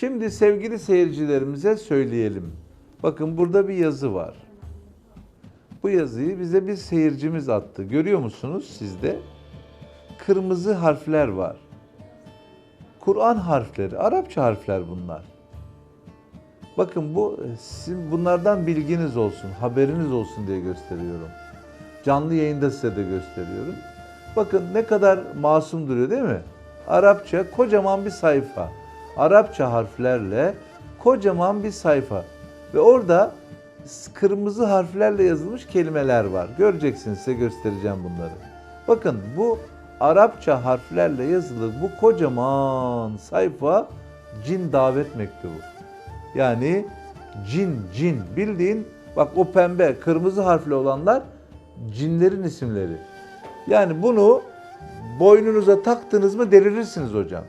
Şimdi sevgili seyircilerimize söyleyelim. Bakın burada bir yazı var. Bu yazıyı bize bir seyircimiz attı. Görüyor musunuz sizde? Kırmızı harfler var. Kur'an harfleri, Arapça harfler bunlar. Bakın bu sizin bunlardan bilginiz olsun, haberiniz olsun diye gösteriyorum. Canlı yayında size de gösteriyorum. Bakın ne kadar masum duruyor değil mi? Arapça kocaman bir sayfa. Arapça harflerle kocaman bir sayfa. Ve orada kırmızı harflerle yazılmış kelimeler var. Göreceksiniz size göstereceğim bunları. Bakın bu Arapça harflerle yazılı bu kocaman sayfa cin davet mektubu. Yani cin, cin. Bildiğin bak o pembe, kırmızı harfli olanlar cinlerin isimleri. Yani bunu boynunuza taktınız mı delirirsiniz hocam.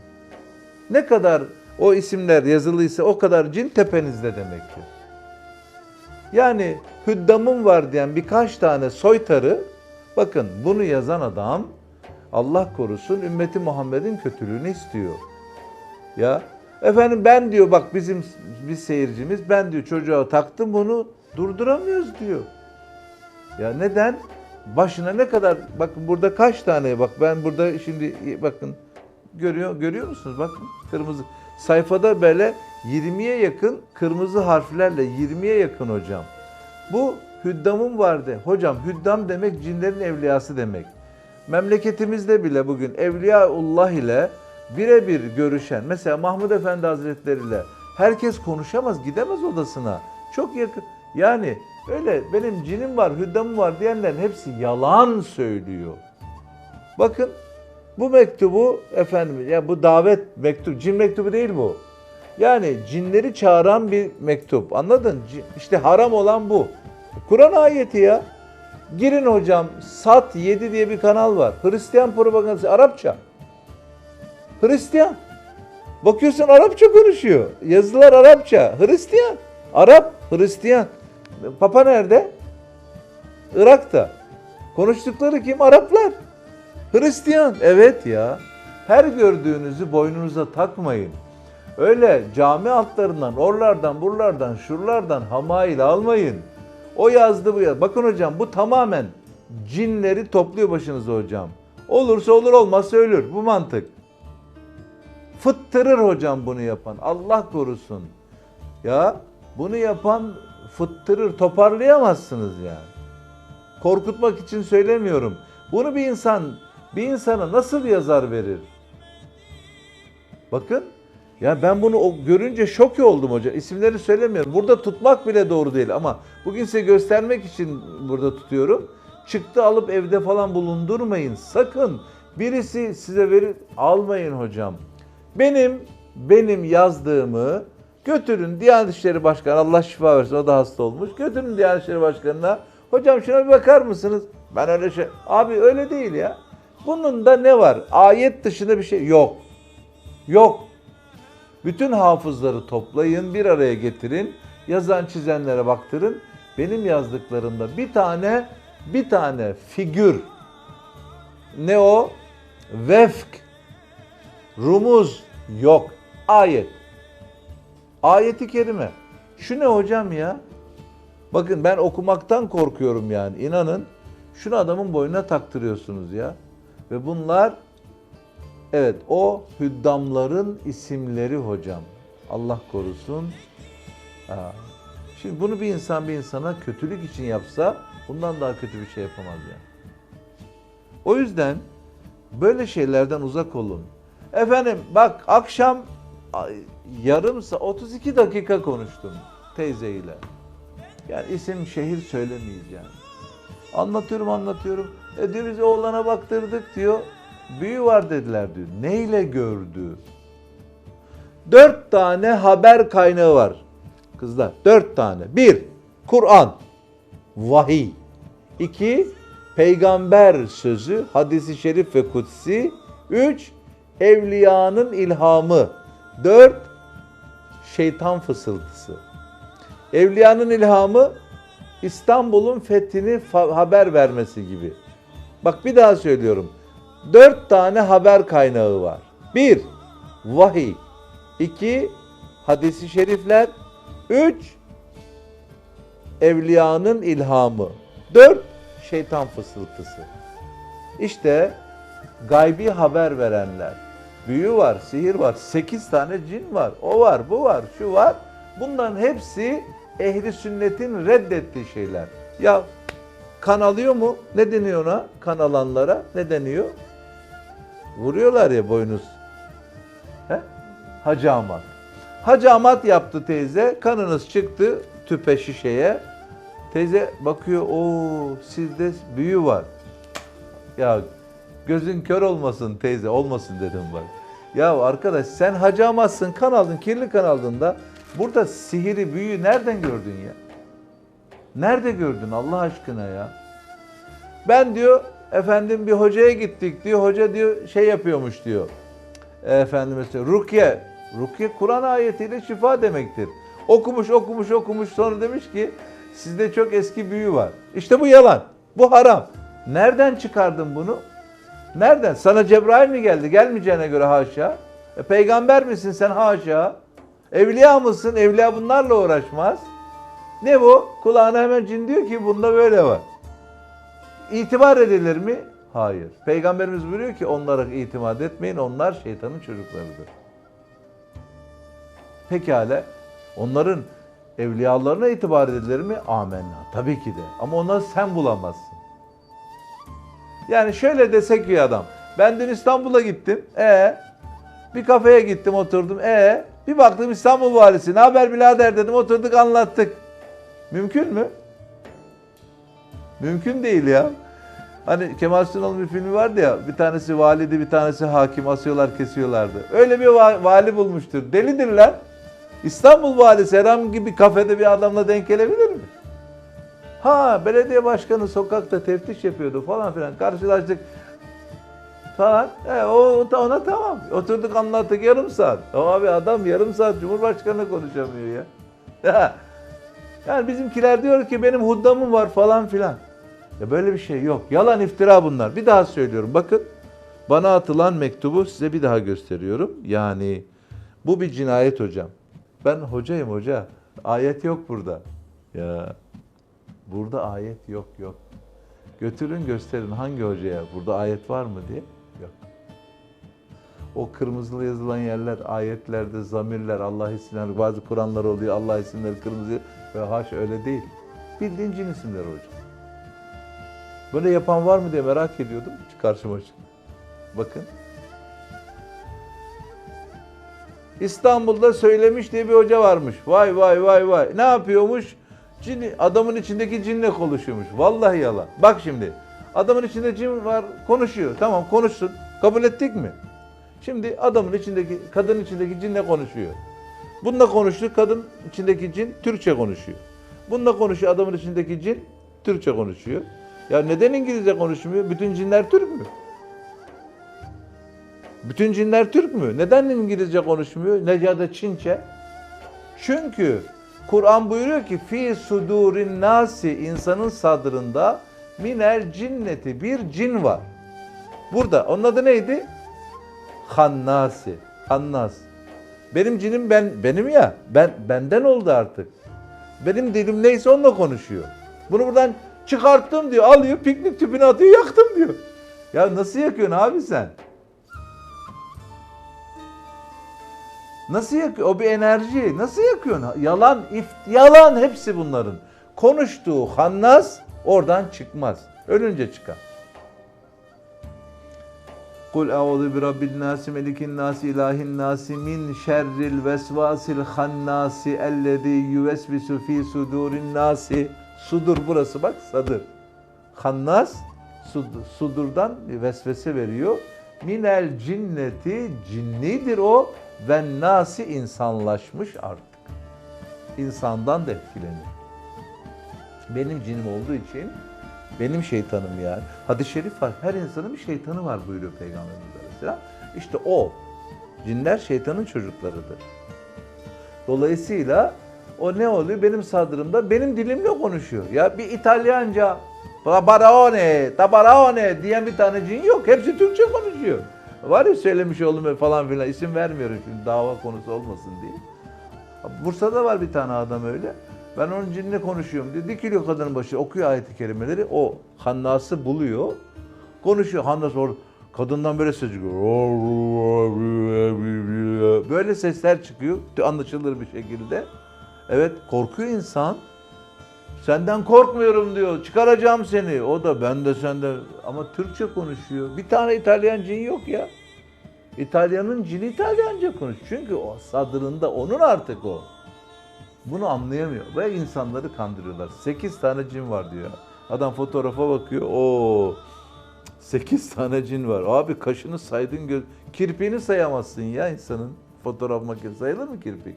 Ne kadar o isimler yazılıysa o kadar cin tepenizde demektir. Yani hüddamım var diyen birkaç tane soytarı bakın bunu yazan adam Allah korusun ümmeti Muhammed'in kötülüğünü istiyor. Ya efendim ben diyor bak bizim bir seyircimiz ben diyor çocuğa taktım bunu durduramıyoruz diyor. Ya neden? Başına ne kadar bakın burada kaç tane bak ben burada şimdi bakın görüyor görüyor musunuz? Bakın kırmızı sayfada böyle 20'ye yakın kırmızı harflerle 20'ye yakın hocam. Bu hüddamım vardı. Hocam hüddam demek cinlerin evliyası demek. Memleketimizde bile bugün Evliyaullah ile birebir görüşen mesela Mahmud Efendi Hazretleri ile herkes konuşamaz gidemez odasına. Çok yakın. Yani öyle benim cinim var, hüddamım var diyenlerin hepsi yalan söylüyor. Bakın bu mektubu efendim ya bu davet mektup cin mektubu değil bu. Yani cinleri çağıran bir mektup. Anladın? İşte haram olan bu. Kur'an ayeti ya. Girin hocam Sat 7 diye bir kanal var. Hristiyan propagandası Arapça. Hristiyan. Bakıyorsun Arapça konuşuyor. Yazılar Arapça. Hristiyan. Arap, Hristiyan. Papa nerede? Irak'ta. Konuştukları kim? Araplar. Hristiyan. Evet ya. Her gördüğünüzü boynunuza takmayın. Öyle cami altlarından, orlardan, buralardan, şuralardan hamail almayın. O yazdı bu yaz. Bakın hocam bu tamamen cinleri topluyor başınıza hocam. Olursa olur olmazsa ölür. Bu mantık. Fıttırır hocam bunu yapan. Allah korusun. Ya bunu yapan fıttırır. Toparlayamazsınız yani. Korkutmak için söylemiyorum. Bunu bir insan bir insana nasıl yazar verir? Bakın ya ben bunu görünce şok oldum hoca. İsimleri söylemiyorum. Burada tutmak bile doğru değil ama bugün size göstermek için burada tutuyorum. Çıktı alıp evde falan bulundurmayın. Sakın birisi size verir almayın hocam. Benim benim yazdığımı götürün Diyanet İşleri Başkanı Allah şifa versin o da hasta olmuş. Götürün Diyanet İşleri Başkanı'na. Hocam şuna bir bakar mısınız? Ben öyle şey. Abi öyle değil ya. Bunun da ne var? Ayet dışında bir şey yok. Yok. Bütün hafızları toplayın, bir araya getirin. Yazan çizenlere baktırın. Benim yazdıklarımda bir tane bir tane figür ne o? Vefk rumuz yok. Ayet. Ayeti kerime. Şu ne hocam ya? Bakın ben okumaktan korkuyorum yani. İnanın şunu adamın boynuna taktırıyorsunuz ya. Ve bunlar Evet o hüddamların isimleri hocam. Allah korusun. Ha. Şimdi bunu bir insan bir insana kötülük için yapsa bundan daha kötü bir şey yapamaz yani. O yüzden böyle şeylerden uzak olun. Efendim bak akşam ay, yarım saat 32 dakika konuştum teyzeyle. Yani isim şehir söylemeyiz yani. Anlatıyorum anlatıyorum. E diyor biz oğlana baktırdık diyor. Büyü var dediler diyor. Neyle gördü? Dört tane haber kaynağı var. Kızlar dört tane. Bir, Kur'an, vahiy. İki, peygamber sözü, hadisi şerif ve kutsi. Üç, evliyanın ilhamı. Dört, şeytan fısıltısı. Evliyanın ilhamı İstanbul'un fethini haber vermesi gibi. Bak bir daha söylüyorum. Dört tane haber kaynağı var. Bir, vahiy. iki hadisi şerifler. Üç, evliyanın ilhamı. Dört, şeytan fısıltısı. İşte gaybi haber verenler. Büyü var, sihir var, sekiz tane cin var, o var, bu var, şu var. Bunların hepsi ehli sünnetin reddettiği şeyler. Ya kan alıyor mu? Ne deniyor ona? Kan alanlara ne deniyor? Vuruyorlar ya boynuz. He? Hacamat. Hacamat yaptı teyze. Kanınız çıktı tüpe şişeye. Teyze bakıyor o sizde büyü var. Ya gözün kör olmasın teyze olmasın dedim bak. Ya arkadaş sen hacamatsın kan aldın kirli kan aldın da burada sihiri büyüyü nereden gördün ya? Nerede gördün Allah aşkına ya? Ben diyor efendim bir hocaya gittik diyor. Hoca diyor şey yapıyormuş diyor. Efendim mesela rukiye. Rukiye Kur'an ayetiyle şifa demektir. Okumuş okumuş okumuş sonra demiş ki sizde çok eski büyü var. İşte bu yalan. Bu haram. Nereden çıkardın bunu? Nereden? Sana Cebrail mi geldi? Gelmeyeceğine göre haşa. E, peygamber misin sen haşa? Evliya mısın? Evliya bunlarla uğraşmaz. Ne bu? Kulağına hemen cin diyor ki bunda böyle var. İtibar edilir mi? Hayır. Peygamberimiz buyuruyor ki onlara itimat etmeyin. Onlar şeytanın çocuklarıdır. Pekala. Onların evliyalarına itibar edilir mi? Amenna. Tabii ki de. Ama onları sen bulamazsın. Yani şöyle desek bir adam. Ben dün İstanbul'a gittim. E bir kafeye gittim oturdum. E bir baktım İstanbul valisi. Ne haber birader dedim. Oturduk anlattık. Mümkün mü? Mümkün değil ya. Hani Kemal Sunal'ın bir filmi vardı ya. Bir tanesi validi, bir tanesi hakim asıyorlar, kesiyorlardı. Öyle bir va- vali bulmuştur. Delidir lan. İstanbul valisi herhangi bir kafede bir adamla denk gelebilir mi? Ha belediye başkanı sokakta teftiş yapıyordu falan filan. Karşılaştık falan. E, o ona tamam. Oturduk anlattık yarım saat. O abi adam yarım saat Cumhurbaşkanı konuşamıyor ya. Yani bizimkiler diyor ki benim huddamım var falan filan. Ya böyle bir şey yok. Yalan iftira bunlar. Bir daha söylüyorum. Bakın bana atılan mektubu size bir daha gösteriyorum. Yani bu bir cinayet hocam. Ben hocayım hoca. Ayet yok burada. Ya burada ayet yok yok. Götürün gösterin hangi hocaya burada ayet var mı diye. Yok. O kırmızılı yazılan yerler ayetlerde zamirler Allah isimleri bazı Kur'anlar oluyor Allah isimleri kırmızı ve haş öyle değil. Bildiğin cin isimleri hocam. Böyle yapan var mı diye merak ediyordum. Karşıma çıktı. Bakın. İstanbul'da söylemiş diye bir hoca varmış. Vay vay vay vay. Ne yapıyormuş? Cini, adamın içindeki cinle konuşuyormuş. Vallahi yalan. Bak şimdi. Adamın içinde cin var konuşuyor. Tamam konuşsun. Kabul ettik mi? Şimdi adamın içindeki, kadının içindeki cinle konuşuyor. Bununla konuştu. Kadın içindeki cin Türkçe konuşuyor. Bununla konuşuyor. Adamın içindeki cin Türkçe konuşuyor. Ya neden İngilizce konuşmuyor? Bütün cinler Türk mü? Bütün cinler Türk mü? Neden İngilizce konuşmuyor? Ne ya da Çince? Çünkü Kur'an buyuruyor ki fi sudurin nasi insanın sadrında minel cinneti bir cin var. Burada onun adı neydi? Hannasi. Hannas. Benim cinim ben benim ya. Ben benden oldu artık. Benim dilim neyse onunla konuşuyor. Bunu buradan çıkarttım diyor. Alıyor piknik tüpüne atıyor yaktım diyor. Ya nasıl yakıyorsun abi sen? Nasıl yakıyor? O bir enerji. Nasıl yakıyorsun? Yalan, ift, yalan hepsi bunların. Konuştuğu hannas oradan çıkmaz. Ölünce çıkar. Kul eûzu bi rabbin nasi melikin nasi ilahin nasi min şerril vesvasil hannasi ellezî yüvesvisu fî sudurin nasi. Sudur burası bak sadır. Hannas sud- sudurdan vesvese veriyor. Minel cinneti cinnidir o ve nasi insanlaşmış artık. İnsandan da etkilenir. Benim cinim olduğu için benim şeytanım yani. Hadis-i şerif var. Her insanın bir şeytanı var buyuruyor Peygamberimiz Aleyhisselam. İşte o. Cinler şeytanın çocuklarıdır. Dolayısıyla o ne oluyor? Benim sadrımda benim dilimle konuşuyor. Ya bir İtalyanca Tabarone, tabarone diyen bir tane cin yok. Hepsi Türkçe konuşuyor. Var ya söylemiş oğlum falan filan isim vermiyorum şimdi dava konusu olmasın diye. Bursa'da var bir tane adam öyle. Ben onun cinle konuşuyorum diyor. Dikiliyor kadının başı okuyor ayeti kerimeleri. O hannası buluyor. Konuşuyor. Hannas orada kadından böyle ses çıkıyor. Böyle sesler çıkıyor. Anlaşılır bir şekilde. Evet korkuyor insan. Senden korkmuyorum diyor. Çıkaracağım seni. O da ben de senden. Ama Türkçe konuşuyor. Bir tane İtalyan cin yok ya. İtalyanın cini İtalyanca konuş. Çünkü o sadrında onun artık o. Bunu anlayamıyor. Ve insanları kandırıyorlar. 8 tane cin var diyor. Adam fotoğrafa bakıyor. Oo 8 tane cin var. Abi kaşını saydın göz. Kirpiğini sayamazsın ya insanın. Fotoğraf makinesi sayılır mı kirpik?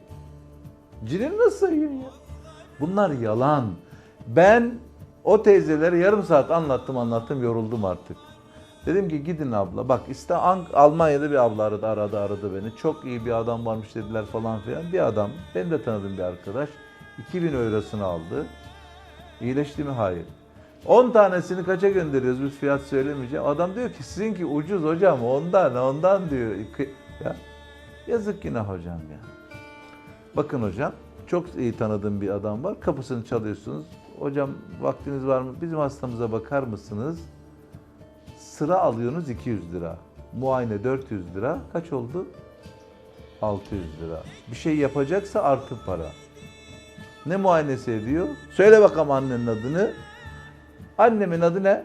Cinini nasıl sayıyorsun ya? Bunlar yalan. Ben o teyzelere yarım saat anlattım anlattım yoruldum artık. Dedim ki gidin abla. Bak işte Almanya'da bir abla aradı aradı aradı beni. Çok iyi bir adam varmış dediler falan filan. Bir adam benim de tanıdığım bir arkadaş 2000 eurosunu aldı. İyileşti mi? Hayır. 10 tanesini kaça gönderiyoruz biz fiyat söylemeyeceğim. Adam diyor ki sizinki ucuz hocam ondan ondan diyor. Ya yazık günah hocam ya. Bakın hocam, çok iyi tanıdığım bir adam var. Kapısını çalıyorsunuz. Hocam vaktiniz var mı? Bizim hastamıza bakar mısınız? Sıra alıyorsunuz 200 lira. Muayene 400 lira. Kaç oldu? 600 lira. Bir şey yapacaksa artı para. Ne muayenesi ediyor? Söyle bakalım annenin adını. Annemin adı ne?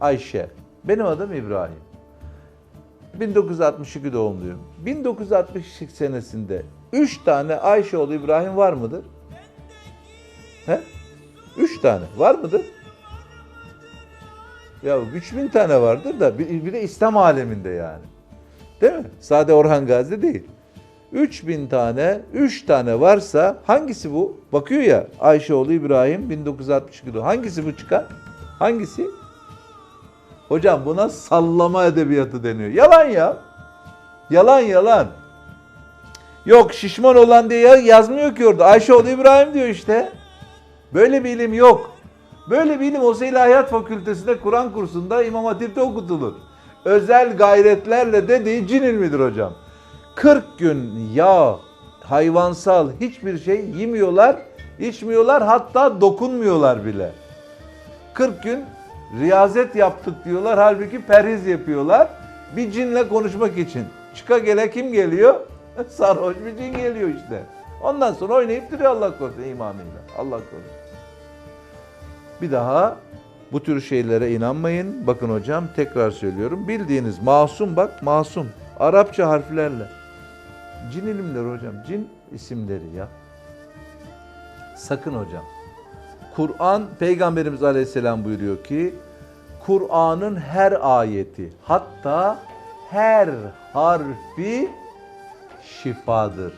Ayşe. Benim adım İbrahim. 1962 doğumluyum. 1962 senesinde 3 tane Ayşeoğlu İbrahim var mıdır? He? 3 tane var mıdır? Ya 3000 tane vardır da bir, bir de İslam aleminde yani. Değil mi? Sade Orhan Gazi değil. 3000 tane, 3 tane varsa hangisi bu? Bakıyor ya Ayşeoğlu İbrahim 1962 doğumlu. Hangisi bu çıkar? Hangisi? Hocam buna sallama edebiyatı deniyor. Yalan ya. Yalan yalan. Yok şişman olan diye yazmıyor ki orada. Ayşeoğlu İbrahim diyor işte. Böyle bir ilim yok. Böyle bir ilim olsa İlahiyat Fakültesi'nde Kur'an kursunda İmam Hatip'te okutulur. Özel gayretlerle dediği cin ilmidir hocam. 40 gün yağ, hayvansal hiçbir şey yemiyorlar, içmiyorlar hatta dokunmuyorlar bile. 40 gün riyazet yaptık diyorlar. Halbuki perhiz yapıyorlar. Bir cinle konuşmak için. Çıka gele kim geliyor? Sarhoş bir cin geliyor işte. Ondan sonra oynayıp duruyor Allah korusun imamıyla. Allah korusun. Bir daha bu tür şeylere inanmayın. Bakın hocam tekrar söylüyorum. Bildiğiniz masum bak masum. Arapça harflerle. Cin ilimleri hocam. Cin isimleri ya. Sakın hocam. Kur'an Peygamberimiz Aleyhisselam buyuruyor ki Kur'an'ın her ayeti hatta her harfi şifadır.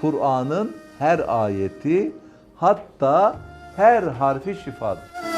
Kur'an'ın her ayeti hatta her harfi şifadır.